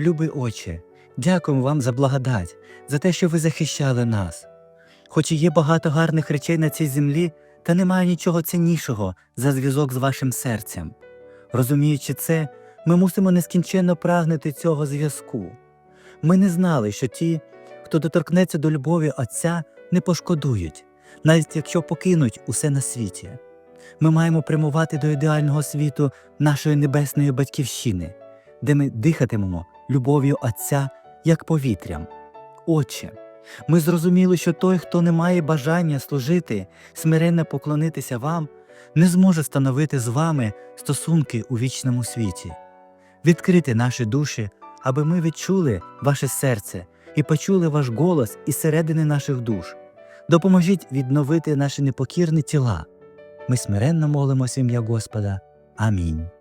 Любий Отче, дякуємо вам за благодать, за те, що ви захищали нас. Хоч і є багато гарних речей на цій землі, та немає нічого ціннішого за зв'язок з вашим серцем. Розуміючи це, ми мусимо нескінченно прагнути цього зв'язку. Ми не знали, що ті, хто доторкнеться до любові Отця, не пошкодують, навіть якщо покинуть усе на світі. Ми маємо прямувати до ідеального світу нашої небесної батьківщини, де ми дихатимемо любов'ю Отця як повітрям. Отче, ми зрозуміли, що той, хто не має бажання служити, смиренно поклонитися вам, не зможе становити з вами стосунки у вічному світі. Відкрити наші душі, аби ми відчули ваше серце і почули ваш голос із середини наших душ. Допоможіть відновити наші непокірні тіла. Ми смиренно молимося ім'я Господа. Амінь.